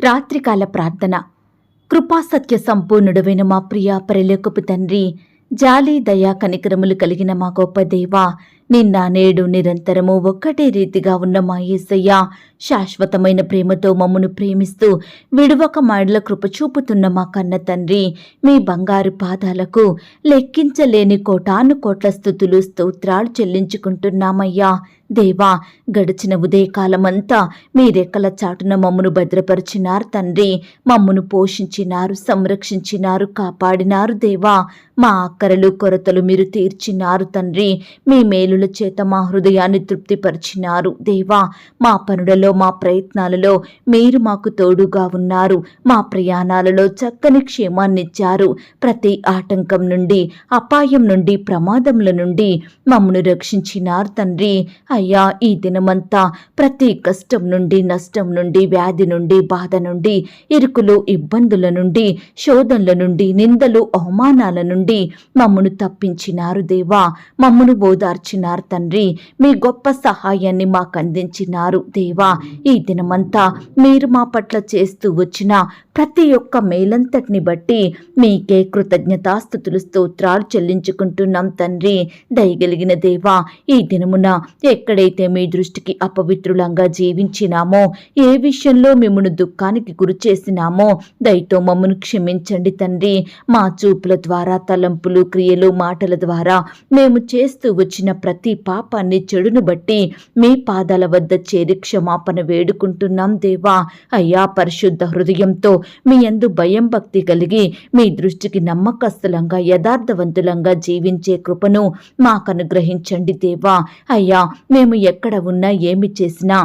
రాత్రికాల ప్రార్థన. కృపాసత్య సంపూర్ణుడవైన మా ప్రియ పరలోకపు తండ్రి జాలి దయా కనికరములు కలిగిన మా గొప్ప దేవా నిన్న నేడు నిరంతరము ఒక్కటే రీతిగా ఉన్న మా ఏసయ్య శాశ్వతమైన ప్రేమతో మమ్మను ప్రేమిస్తూ విడువక మాడల కృప చూపుతున్న మా కన్న తండ్రి మీ బంగారు పాదాలకు లెక్కించలేని కోటాను కోట్ల స్థుతులు స్తోత్రాలు చెల్లించుకుంటున్నామయ్యా. దేవా గడిచిన ఉదయకాలమంతా మీ రెక్కల చాటున మమ్మను భద్రపరిచినారు తండ్రి. మమ్మను పోషించినారు సంరక్షించినారు కాపాడినారు దేవా. మా అక్కరలు కొరతలు మీరు తీర్చినారు తండ్రి. మీ మేలు మేలుల చేత మా హృదయాన్ని తృప్తిపరిచినారు. దేవా మా పనులలో మా ప్రయత్నాలలో మీరు మాకు తోడుగా ఉన్నారు. మా ప్రయాణాలలో చక్కని క్షేమాన్నిచ్చారు ప్రతి ఆటంకం నుండి అపాయం నుండి ప్రమాదముల నుండి మమ్మను రక్షించినారు తండ్రి. అయ్యా ఈ దినమంతా ప్రతి కష్టం నుండి నష్టం నుండి వ్యాధి నుండి బాధ నుండి ఇరుకులు ఇబ్బందుల నుండి శోధనల నుండి నిందలు అవమానాల నుండి మమ్మను తప్పించినారు దేవా. మమ్మను ఓదార్చినారు. తండ్రి. మీ గొప్ప సహాయాన్ని మాకు అందించినారు దేవా. ఈ దినమంతా మీరు మా పట్ల చేస్తూ వచ్చిన ప్రతి ఒక్క మేలంతటిని బట్టి మీకే కృతజ్ఞతాస్థుతులు స్తోత్రాలు చెల్లించుకుంటున్నాం తండ్రి. దయగలిగిన దేవా ఈ దినమున ఎక్కడైతే మీ దృష్టికి అపవిత్రులంగా జీవించినామో ఏ విషయంలో మిమ్మను దుఃఖానికి గురి చేసినామో దయతో మమ్మను క్షమించండి తండ్రి. మా చూపుల ద్వారా తలంపులు క్రియలు మాటల ద్వారా మేము చేస్తూ వచ్చిన ప్రతి ప్రతి పాపాన్ని చెడును బట్టి మీ పాదాల వద్ద చేరి క్షమాపణ వేడుకుంటున్నాం దేవా. అయ్యా పరిశుద్ధ హృదయంతో మీ యందు భయం భక్తి కలిగి మీ దృష్టికి నమ్మకస్తులంగా యథార్థవంతులంగా జీవించే కృపను మాకు అనుగ్రహించండి దేవా. అయ్యా మేము ఎక్కడ ఉన్నా ఏమి చేసినా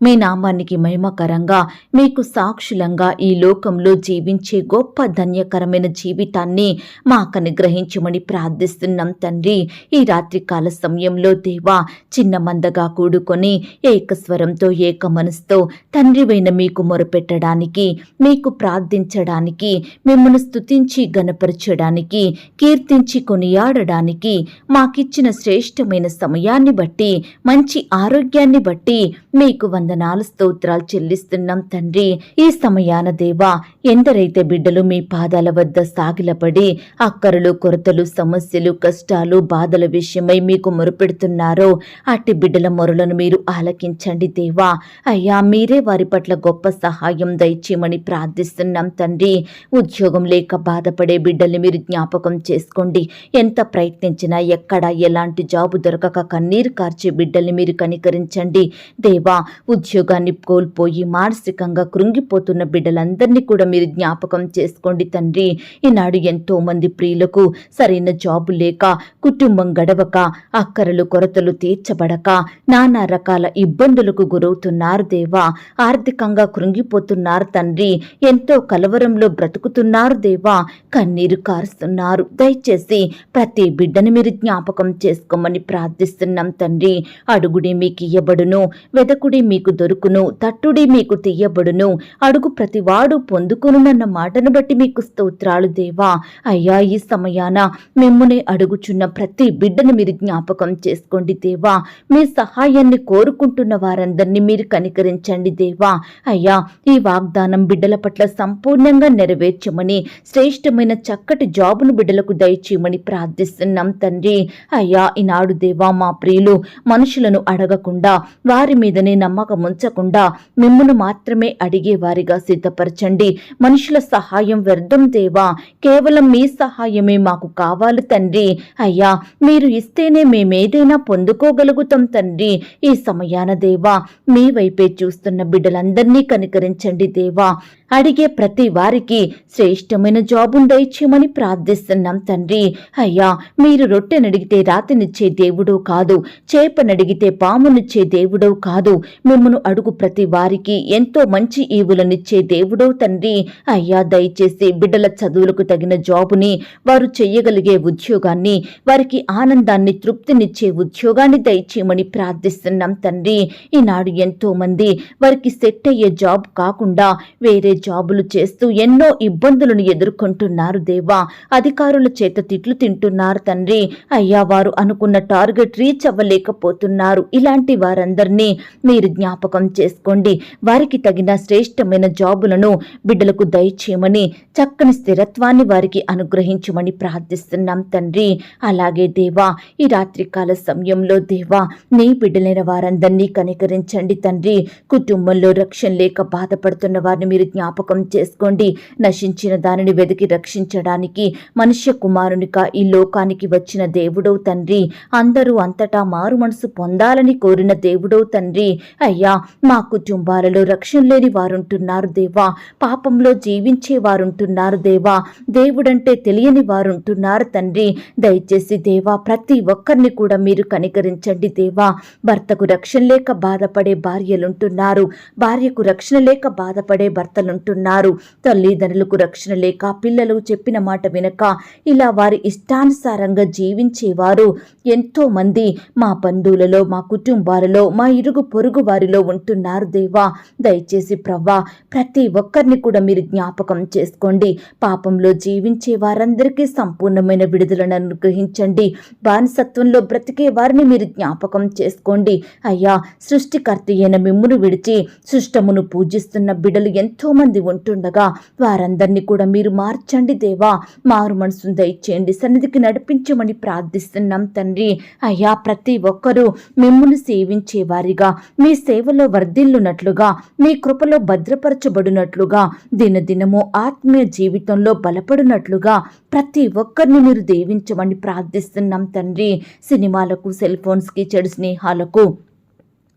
మీ నామానికి మహిమకరంగా మీకు సాక్షులంగా ఈ లోకంలో జీవించే గొప్ప ధన్యకరమైన జీవితాన్ని మాకు అనుగ్రహించమని ప్రార్థిస్తున్నాం తండ్రి. ఈ రాత్రికాల సమయంలో దేవా చిన్న మందగా కూడుకొని ఏకస్వరంతో ఏక మనసుతో తండ్రివైన మీకు మొరపెట్టడానికి మీకు ప్రార్థించడానికి మిమ్మల్ని స్తుతించి గనపరచడానికి కీర్తించి కొనియాడడానికి మాకిచ్చిన శ్రేష్టమైన సమయాన్ని బట్టి మంచి ఆరోగ్యాన్ని బట్టి మీకు వందనాలు స్తోత్రాలు చెల్లిస్తున్నాం తండ్రి. ఈ సమయాన దేవా ఎందరైతే బిడ్డలు మీ పాదాల వద్ద సాగిలపడి అక్కరలు కొరతలు సమస్యలు కష్టాలు బాధల విషయమై మీకు మొరుపెడుతున్నారో అట్టి బిడ్డల మొరలను మీరు ఆలకించండి దేవా. అయ్యా మీరే వారి పట్ల గొప్ప సహాయం దయచేయమని ప్రార్థిస్తున్నాం తండ్రి. ఉద్యోగం లేక బాధపడే బిడ్డల్ని మీరు జ్ఞాపకం చేసుకోండి. ఎంత ప్రయత్నించినా ఎక్కడ ఎలాంటి జాబు దొరకక కన్నీరు కార్చే బిడ్డల్ని మీరు కనికరించండి. దేవా ఉద్యోగాన్ని కోల్పోయి మానసికంగా కృంగిపోతున్న బిడ్డలందరినీ కూడా మీరు జ్ఞాపకం చేసుకోండి తండ్రి. ఈనాడు ఎంతో మంది ప్రియులకు సరైన జాబు లేక కుటుంబం గడవక అక్కరలు కొరతలు తీర్చబడక నానా రకాల ఇబ్బందులకు గురవుతున్నారు దేవా. ఆర్థికంగా కృంగిపోతున్నారు తండ్రి. ఎంతో కలవరంలో బ్రతుకుతున్నారు దేవా. కన్నీరు కారుస్తున్నారు. దయచేసి ప్రతి బిడ్డని మీరు జ్ఞాపకం చేసుకోమని ప్రార్థిస్తున్నాం తండ్రి. అడుగుడి మీకు ఇయ్యబడును వెదకుడి మీకు దొరుకును తట్టుడి మీకు తీయబడును. అడుగు ప్రతివాడు పొందుకునున్న మాటను బట్టి మీకు స్తోత్రాలు దేవా. అయ్యా ఈ సమయాన మిమ్మల్ని అడుగుచున్న ప్రతి బిడ్డను మీరు జ్ఞాపకం చేసుకోండి దేవా. మీ సహాయాన్ని కోరుకుంటున్న వారందరినీ మీరు కనికరించండి దేవా. అయ్యా ఈ వాగ్దానం బిడ్డల పట్ల సంపూర్ణంగా నెరవేర్చమని శ్రేష్టమైన చక్కటి జాబును బిడ్డలకు దయచేయమని ప్రార్థిస్తున్నాం తండ్రి. అయ్యా ఈనాడు దేవా మా ప్రియులు మనుషులను అడగకుండా వారి మీదనే నమ్మకం ఉంచకుండా మిమ్మును మాత్రమే అడిగేవారిగా సిద్ధపరచండి. మనుషుల సహాయం వ్యర్థం దేవా. కేవలం మీ సహాయమే మాకు కావాలి తండ్రి. అయ్యా మీరు ఇస్తేనే మేమేదైనా పొందుకోగలుగుతాం తండ్రి. ఈ సమయాన దేవా మీ వైపే చూస్తున్న బిడ్డలందరినీ కనికరించండి దేవా. అడిగే ప్రతి వారికి శ్రేష్టమైన జాబును దయచేయమని ప్రార్థిస్తున్నాం తండ్రి. అయ్యా మీరు రొట్టెనడిగితే రాతినిచ్చే దేవుడు కాదు చేపనడిగితే పామునిచ్చే దేవుడో కాదు మిమ్మను అడుగు ప్రతి వారికి ఎంతో మంచి ఈవులనిచ్చే దేవుడో తండ్రి. అయ్యా దయచేసి బిడ్డల చదువులకు తగిన జాబుని వారు చెయ్యగలిగే ఉద్యోగాన్ని వారికి ఆనందాన్ని తృప్తినిచ్చే ఉద్యోగాన్ని దయచేయమని ప్రార్థిస్తున్నాం తండ్రి. ఈనాడు ఎంతో మంది వారికి సెట్ అయ్యే జాబ్ కాకుండా వేరే జాబులు చేస్తూ ఎన్నో ఇబ్బందులను ఎదుర్కొంటున్నారు దేవా. అధికారుల చేత తిట్లు తింటున్నారు తండ్రి. అయ్యా వారు అనుకున్న టార్గెట్ రీచ్ అవ్వలేకపోతున్నారు. ఇలాంటి వారందరినీ మీరు జ్ఞాపకం చేసుకోండి. వారికి తగిన శ్రేష్టమైన జాబులను బిడ్డలకు దయచేయమని చక్కని స్థిరత్వాన్ని వారికి అనుగ్రహించమని ప్రార్థిస్తున్నాం తండ్రి. అలాగే దేవా ఈ రాత్రికాల సమయంలో దేవా నీ బిడ్డలైన వారందరినీ కనికరించండి తండ్రి. కుటుంబంలో రక్షణ లేక బాధపడుతున్న వారిని మీరు జ్ఞాపకం జ్ఞాపకం చేసుకోండి. నశించిన దానిని వెతికి రక్షించడానికి మనుష్య కుమారునిక ఈ లోకానికి వచ్చిన దేవుడవు తండ్రి. అందరూ అంతటా మారు మనసు పొందాలని కోరిన దేవుడవు తండ్రి. అయ్యా మా కుటుంబాలలో రక్షణ లేని వారుంటున్నారు దేవా. పాపంలో జీవించే వారుంటున్నారు దేవా. దేవుడంటే తెలియని వారుంటున్నారు తండ్రి. దయచేసి దేవా ప్రతి ఒక్కరిని కూడా మీరు కనికరించండి దేవా. భర్తకు రక్షణ లేక బాధపడే భార్యలుంటున్నారు. భార్యకు రక్షణ లేక బాధపడే భర్తలు అంటున్నారు. తల్లిదండ్రులకు రక్షణ లేక పిల్లలు చెప్పిన మాట వినక ఇలా వారి ఇష్టానుసారంగా జీవించేవారు ఎంతో మంది మా బంధువులలో మా కుటుంబాలలో మా ఇరుగు పొరుగు వారిలో ఉంటున్నారు దేవా. దయచేసి ప్రవ్వా ప్రతి ఒక్కరిని కూడా మీరు జ్ఞాపకం చేసుకోండి. పాపంలో జీవించే వారందరికీ సంపూర్ణమైన విడుదలను అనుగ్రహించండి. బానిసత్వంలో బ్రతికే వారిని మీరు జ్ఞాపకం చేసుకోండి. అయ్యా సృష్టికర్త అయిన మిమ్మును విడిచి సృష్టమును పూజిస్తున్న బిడలు ఎంతో మంది ఉంటుండగా వారందరినీ కూడా మీరు మార్చండి దేవా. మారు మనసు దయచేయండి. సన్నిధికి నడిపించమని ప్రార్థిస్తున్నాం తండ్రి. అయ్యా ప్రతి ఒక్కరూ మిమ్మల్ని సేవించే వారిగా మీ సేవలో వర్ధిల్లునట్లుగా మీ కృపలో భద్రపరచబడినట్లుగా దినదినము ఆత్మీయ జీవితంలో బలపడినట్లుగా ప్రతి ఒక్కరిని మీరు దీవించమని ప్రార్థిస్తున్నాం తండ్రి. సినిమాలకు సెల్ ఫోన్స్కి చెడు స్నేహాలకు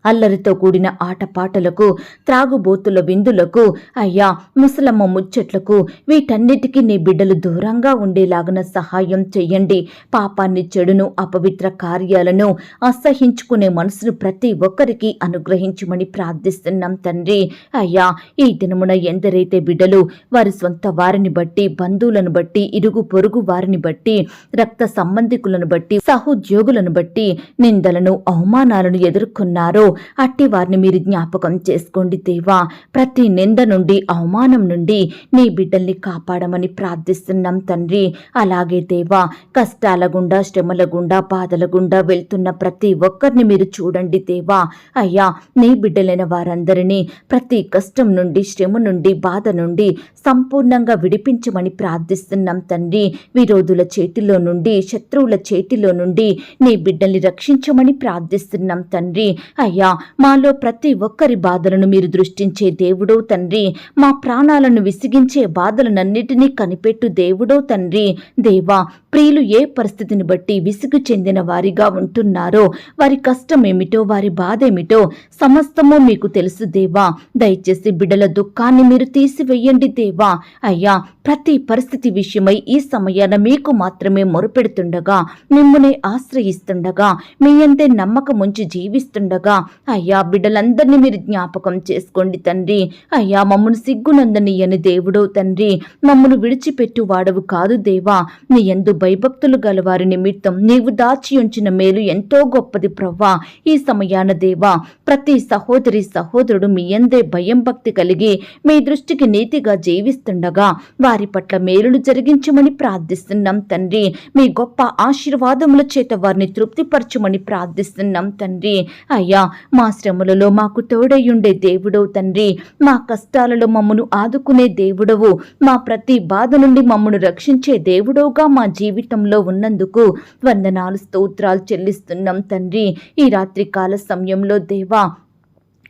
అల్లరితో కూడిన ఆటపాటలకు త్రాగుబోతుల విందులకు అయ్యా ముసలమ్మ ముచ్చట్లకు వీటన్నిటికీ నీ బిడ్డలు దూరంగా ఉండేలాగున సహాయం చెయ్యండి. పాపాన్ని చెడును అపవిత్ర కార్యాలను అసహించుకునే మనసును ప్రతి ఒక్కరికి అనుగ్రహించమని ప్రార్థిస్తున్నాం తండ్రి. అయ్యా ఈ దినమున ఎందరైతే బిడ్డలు వారి సొంత వారిని బట్టి బంధువులను బట్టి ఇరుగు పొరుగు వారిని బట్టి రక్త సంబంధికులను బట్టి సహోద్యోగులను బట్టి నిందలను అవమానాలను ఎదుర్కొన్నారో అట్టి వారిని మీరు జ్ఞాపకం చేసుకోండి దేవా. ప్రతి నింద నుండి అవమానం నుండి నీ బిడ్డల్ని కాపాడమని ప్రార్థిస్తున్నాం తండ్రి. అలాగే దేవా కష్టాల గుండా శ్రమల గుండా బాధల గుండా వెళ్తున్న ప్రతి ఒక్కరిని మీరు చూడండి దేవా. అయ్యా నీ బిడ్డలైన వారందరినీ ప్రతి కష్టం నుండి శ్రమ నుండి బాధ నుండి సంపూర్ణంగా విడిపించమని ప్రార్థిస్తున్నాం తండ్రి. విరోధుల చేతిలో నుండి శత్రువుల చేతిలో నుండి నీ బిడ్డల్ని రక్షించమని ప్రార్థిస్తున్నాం తండ్రి. అయ్యా అయ్యా. మాలో ప్రతి ఒక్కరి బాధలను మీరు దృష్టించే దేవుడో తండ్రి. మా ప్రాణాలను విసిగించే బాధలనన్నిటినీ కనిపెట్టు దేవుడో తండ్రి. దేవా ప్రియులు ఏ పరిస్థితిని బట్టి విసుగు చెందిన వారిగా ఉంటున్నారో వారి కష్టం ఏమిటో వారి బాధ ఏమిటో సమస్తము మీకు తెలుసు దేవా. దయచేసి బిడ్డల దుఃఖాన్ని మీరు తీసివేయండి దేవా. అయ్యా ప్రతి పరిస్థితి విషయమై ఈ సమయాన మీకు మాత్రమే మొరుపెడుతుండగా మిమ్మల్ని ఆశ్రయిస్తుండగా మీ అంతే నమ్మకం ఉంచి జీవిస్తుండగా అయ్యా బిడ్డలందరినీ మీరు జ్ఞాపకం చేసుకోండి తండ్రి. అయ్యా మమ్మను సిగ్గునందనీయని దేవుడో తండ్రి. మమ్మను విడిచిపెట్టు వాడవు కాదు దేవా. నీ ఎందు భయభక్తులు గలవారి నిమిత్తం నీవు దాచి ఉంచిన మేలు ఎంతో గొప్పది ప్రవ్వా. ఈ సమయాన దేవా ప్రతి సహోదరి సహోదరుడు మీ ఎందే భయం భక్తి కలిగి మీ దృష్టికి నీతిగా జీవిస్తుండగా వారి పట్ల మేలులు జరిగించమని ప్రార్థిస్తున్నాం తండ్రి. మీ గొప్ప ఆశీర్వాదముల చేత వారిని తృప్తిపరచమని ప్రార్థిస్తున్నాం తండ్రి. అయ్యా మా శ్రమలలో మాకు తోడయ్యుండే దేవుడవు తండ్రి. మా కష్టాలలో మమ్మను ఆదుకునే దేవుడవు. మా ప్రతి బాధ నుండి మమ్మను రక్షించే దేవుడవుగా మా జీవితంలో ఉన్నందుకు వందనాలు స్తోత్రాలు చెల్లిస్తున్నాం తండ్రి. ఈ రాత్రి కాల సమయంలో దేవా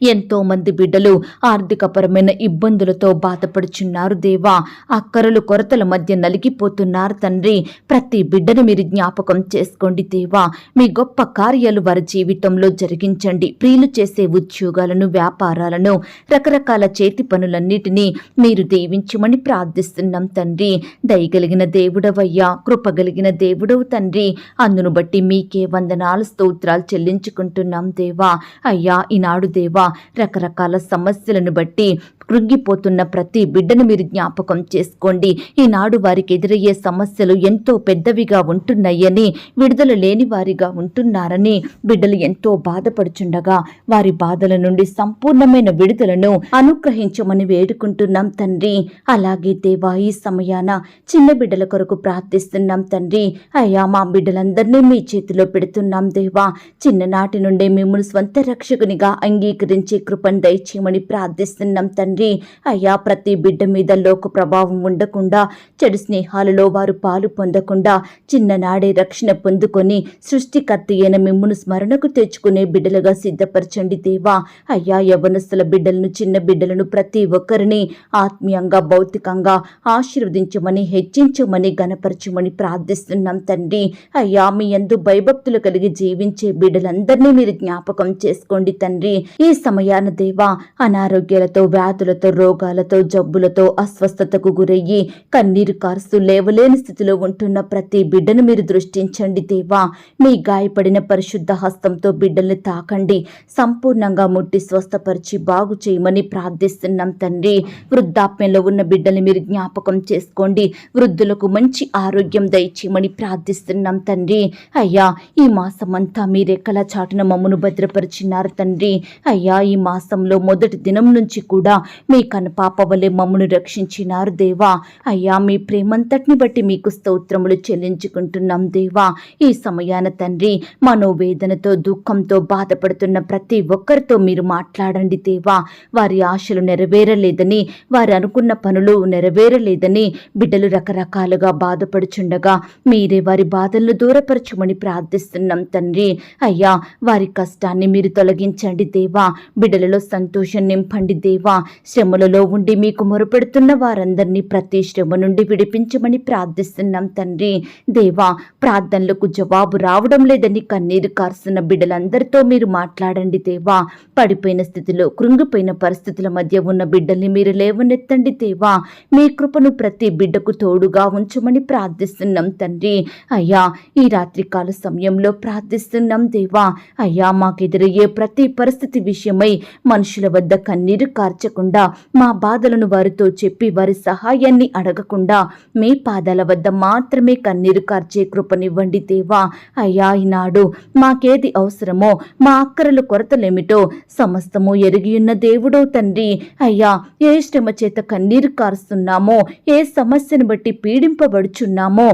ఎంతో మంది బిడ్డలు ఆర్థికపరమైన ఇబ్బందులతో బాధపడుచున్నారు దేవా. అక్కరలు కొరతల మధ్య నలిగిపోతున్నారు తండ్రి. ప్రతి బిడ్డను మీరు జ్ఞాపకం చేసుకోండి దేవా. మీ గొప్ప కార్యాలు వారి జీవితంలో జరిగించండి. ప్రియులు చేసే ఉద్యోగాలను వ్యాపారాలను రకరకాల చేతి పనులన్నిటినీ మీరు దీవించమని ప్రార్థిస్తున్నాం తండ్రి. దయగలిగిన దేవుడవయ్యా కృపగలిగిన దేవుడవు తండ్రి. అందును బట్టి మీకే వందనాలు స్తోత్రాలు చెల్లించుకుంటున్నాం దేవా. అయ్యా ఈనాడు దేవా రకరకాల సమస్యలను బట్టి కృంగిపోతున్న ప్రతి బిడ్డను మీరు జ్ఞాపకం చేసుకోండి. ఈనాడు వారికి ఎదురయ్యే సమస్యలు ఎంతో పెద్దవిగా ఉంటున్నాయని విడుదల లేని వారిగా ఉంటున్నారని బిడ్డలు ఎంతో బాధపడుచుండగా వారి బాధల నుండి సంపూర్ణమైన విడుదలను అనుగ్రహించమని వేడుకుంటున్నాం తండ్రి. అలాగే దేవా ఈ సమయాన చిన్న బిడ్డల కొరకు ప్రార్థిస్తున్నాం తండ్రి. అయ్యా మా బిడ్డలందరినీ మీ చేతిలో పెడుతున్నాం దేవా. చిన్ననాటి నుండే మిమ్మల్ని స్వంత రక్షకునిగా అంగీకరించే కృపను దయచేయమని ప్రార్థిస్తున్నాం తండ్రి. అయ్యా ప్రతి బిడ్డ మీద లోక ప్రభావం ఉండకుండా చెడు స్నేహాలలో వారు పాలు పొందకుండా చిన్ననాడే రక్షణ పొందుకొని సృష్టికర్త అయిన మిమ్మును స్మరణకు తెచ్చుకునే బిడ్డలుగా సిద్ధపరచండి దేవా. అయ్యా యవనస్తుల బిడ్డలను చిన్న బిడ్డలను ప్రతి ఒక్కరిని ఆత్మీయంగా భౌతికంగా ఆశీర్వదించమని హెచ్చించమని గణపరచమని ప్రార్థిస్తున్నాం తండ్రి. అయ్యా మీ యందు భయభక్తులు కలిగి జీవించే బిడ్డలందరినీ మీరు జ్ఞాపకం చేసుకోండి తండ్రి. ఈ సమయాన దేవా అనారోగ్యాలతో వ్యాధులతో రోగాలతో జబ్బులతో అస్వస్థతకు గురయ్యి కన్నీరు కారుస్తూ లేవలేని స్థితిలో ఉంటున్న ప్రతి బిడ్డను మీరు దృష్టించండి దేవా. మీ గాయపడిన పరిశుద్ధ హస్తంతో బిడ్డల్ని తాకండి. సంపూర్ణంగా ముట్టి స్వస్థపరిచి బాగు చేయమని ప్రార్థిస్తున్నాం తండ్రి. వృద్ధాప్యంలో ఉన్న బిడ్డల్ని మీరు జ్ఞాపకం చేసుకోండి. వృద్ధులకు మంచి ఆరోగ్యం దయచేయమని ప్రార్థిస్తున్నాం తండ్రి. అయ్యా ఈ మాసమంతా మీరెక్కల చాటున మమ్మను భద్రపరిచినారు తండ్రి. అయ్యా ఈ మాసంలో మొదటి దినం నుంచి కూడా మీ కనుపాప వలె మమ్మను రక్షించినారు దేవా. అయ్యా మీ ప్రేమంతటిని బట్టి మీకు స్తోత్రములు చెల్లించుకుంటున్నాం దేవా. ఈ సమయాన తండ్రి మనోవేదనతో దుఃఖంతో బాధపడుతున్న ప్రతి ఒక్కరితో మీరు మాట్లాడండి దేవా. వారి ఆశలు నెరవేరలేదని వారు అనుకున్న పనులు నెరవేరలేదని బిడ్డలు రకరకాలుగా బాధపడుచుండగా మీరే వారి బాధలను దూరపరచమని ప్రార్థిస్తున్నాం తండ్రి. అయ్యా వారి కష్టాన్ని మీరు తొలగించండి దేవా. బిడ్డలలో సంతోషం నింపండి దేవా. శ్రమలలో ఉండి మీకు మొరపెడుతున్న వారందరినీ ప్రతి శ్రమ నుండి విడిపించమని ప్రార్థిస్తున్నాం తండ్రి. దేవా ప్రార్థనలకు జవాబు రావడం లేదని కన్నీరు కారుస్తున్న బిడ్డలందరితో మీరు మాట్లాడండి దేవా. పడిపోయిన స్థితిలో కృంగిపోయిన పరిస్థితుల మధ్య ఉన్న బిడ్డల్ని మీరు లేవనెత్తండి దేవా. మీ కృపను ప్రతి బిడ్డకు తోడుగా ఉంచమని ప్రార్థిస్తున్నాం తండ్రి. అయ్యా ఈ రాత్రికాల సమయంలో ప్రార్థిస్తున్నాం దేవా. అయ్యా మాకెదురయ్యే ప్రతి పరిస్థితి విషయమై మనుషుల వద్ద కన్నీరు కార్చకుండా మా బాధలను వారితో చెప్పి వారి సహాయాన్ని అడగకుండా మీ పాదాల వద్ద మాత్రమే కన్నీరు కార్చే కృపనివ్వండి దేవా. అయ్యా ఈనాడు మాకేది అవసరమో మా అక్కరలు కొరతలేమిటో సమస్తము ఎరిగియున్న దేవుడో తండ్రి. అయ్యా ఏ శ్రమ చేత కన్నీరు కారుస్తున్నామో ఏ సమస్యను బట్టి పీడింపబడుచున్నామో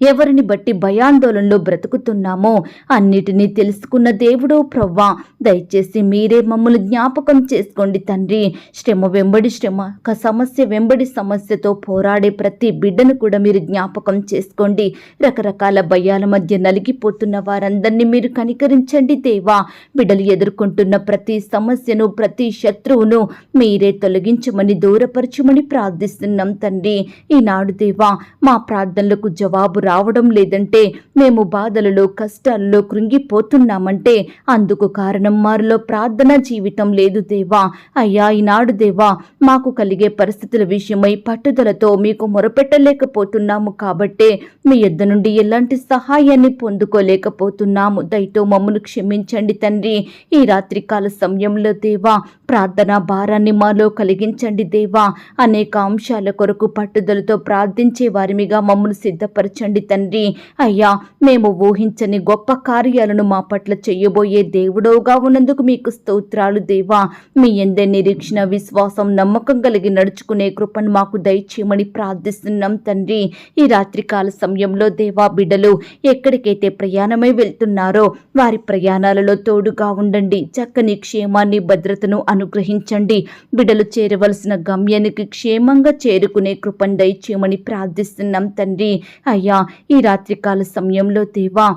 ఎవరిని బట్టి భయాందోళనలో బ్రతుకుతున్నామో అన్నిటినీ తెలుసుకున్న దేవుడో ప్రవ్వా. దయచేసి మీరే మమ్మల్ని జ్ఞాపకం చేసుకోండి తండ్రి. శ్రమ వెంబడి శ్రమ ఒక సమస్య వెంబడి సమస్యతో పోరాడే ప్రతి బిడ్డను కూడా మీరు జ్ఞాపకం చేసుకోండి. రకరకాల భయాల మధ్య నలిగిపోతున్న వారందరినీ మీరు కనికరించండి దేవా. బిడ్డలు ఎదుర్కొంటున్న ప్రతి సమస్యను ప్రతి శత్రువును మీరే తొలగించమని దూరపరచమని ప్రార్థిస్తున్నాం తండ్రి. ఈనాడు దేవా మా ప్రార్థనలకు జవాబు రావడం లేదంటే మేము బాధలలో కష్టాల్లో కృంగిపోతున్నామంటే అందుకు కారణం మారిలో ప్రార్థన జీవితం లేదు దేవా. అయ్యా ఈనాడు దేవా మాకు కలిగే పరిస్థితుల విషయమై పట్టుదలతో మీకు మొరపెట్టలేకపోతున్నాము కాబట్టే మీ యొద్ద నుండి ఎలాంటి సహాయాన్ని పొందుకోలేకపోతున్నాము. దయతో మమ్మను క్షమించండి తండ్రి. ఈ రాత్రికాల సమయంలో దేవా ప్రార్థన భారాన్ని మాలో కలిగించండి దేవా. అనేక అంశాల కొరకు పట్టుదలతో ప్రార్థించే వారిమిగా మమ్మల్ని సిద్ధపరచండి తండ్రి. అయ్యా మేము ఊహించని గొప్ప కార్యాలను మా పట్ల చేయబోయే దేవుడవుగా ఉన్నందుకు మీకు స్తోత్రాలు దేవా. మీ ఎందే నిరీక్షణ విశ్వాసం నమ్మకం కలిగి నడుచుకునే కృపను మాకు దయచేయమని ప్రార్థిస్తున్నాం తండ్రి. ఈ రాత్రికాల సమయంలో దేవా బిడలు ఎక్కడికైతే ప్రయాణమై వెళ్తున్నారో వారి ప్రయాణాలలో తోడుగా ఉండండి. చక్కని క్షేమాన్ని భద్రతను అనుగ్రహించండి. బిడ్డలు చేరవలసిన గమ్యానికి క్షేమంగా చేరుకునే కృపండై దయచేయమని ప్రార్థిస్తున్నాం తండ్రి. అయ్యా ఈ రాత్రికాల సమయంలో దేవా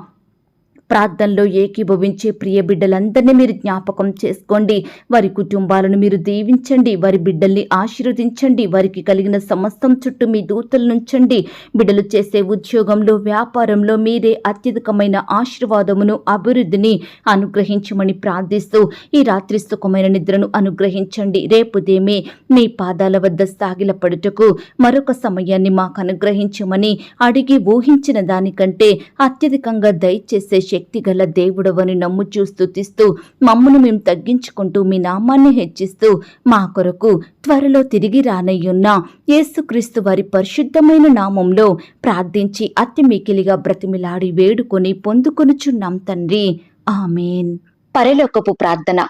ప్రార్థనలో ఏకీభవించే ప్రియ బిడ్డలందరినీ మీరు జ్ఞాపకం చేసుకోండి. వారి కుటుంబాలను మీరు దీవించండి. వారి బిడ్డల్ని ఆశీర్వదించండి. వారికి కలిగిన సమస్తం చుట్టూ మీ దూతలు నుంచండి బిడ్డలు చేసే ఉద్యోగంలో వ్యాపారంలో మీరే అత్యధికమైన ఆశీర్వాదమును అభివృద్ధిని అనుగ్రహించమని ప్రార్థిస్తూ ఈ రాత్రి సుఖమైన నిద్రను అనుగ్రహించండి. రేపుదేమే మీ పాదాల వద్ద సాగిలపడుటకు మరొక సమయాన్ని మాకు అనుగ్రహించమని అడిగి ఊహించిన దానికంటే అత్యధికంగా దయచేసే శక్తి శక్తిగల దేవుడవని నమ్ముచూ స్తుతిస్తూ మమ్మను మేము తగ్గించుకుంటూ మీ నామాన్ని హెచ్చిస్తూ మా కొరకు త్వరలో తిరిగి రానయ్యున్న యేసుక్రీస్తు వారి పరిశుద్ధమైన నామంలో ప్రార్థించి అతి మికిలిగా బ్రతిమిలాడి వేడుకొని పొందుకొనుచున్నాం తండ్రి. ఆమెన్. పరలోకపు ప్రార్థన.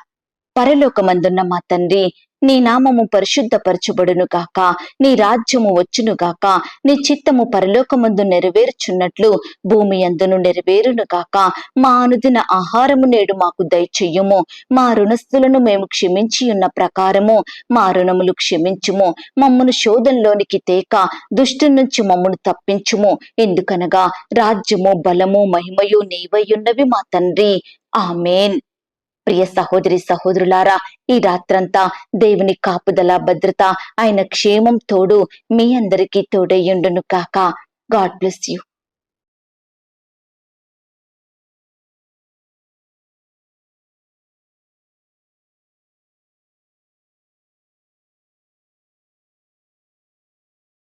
పరలోకమందున్న మా తండ్రి నీ నామము పరిశుద్ధపరచబడును గాక. నీ రాజ్యము వచ్చును గాక. నీ చిత్తము పరలోకమందు నెరవేర్చున్నట్లు భూమి అందును నెరవేరును గాక. మా అనుదిన ఆహారము నేడు మాకు దయచెయ్యుము మా రుణస్థులను మేము క్షమించి ఉన్న ప్రకారము మా రుణములు క్షమించుము. మమ్మను శోధంలోనికి తేక దుష్టు నుంచి మమ్మను తప్పించుము. ఎందుకనగా రాజ్యము బలము మహిమయు నీవయ్యున్నవి మా తండ్రి. ఆమెన్. ప్రియ సహోదరి సహోదరులారా ఈ రాత్రంతా దేవుని కాపుదల భద్రత ఆయన క్షేమం తోడు మీ అందరికీ తోడయ్యుండును కాక. God bless you.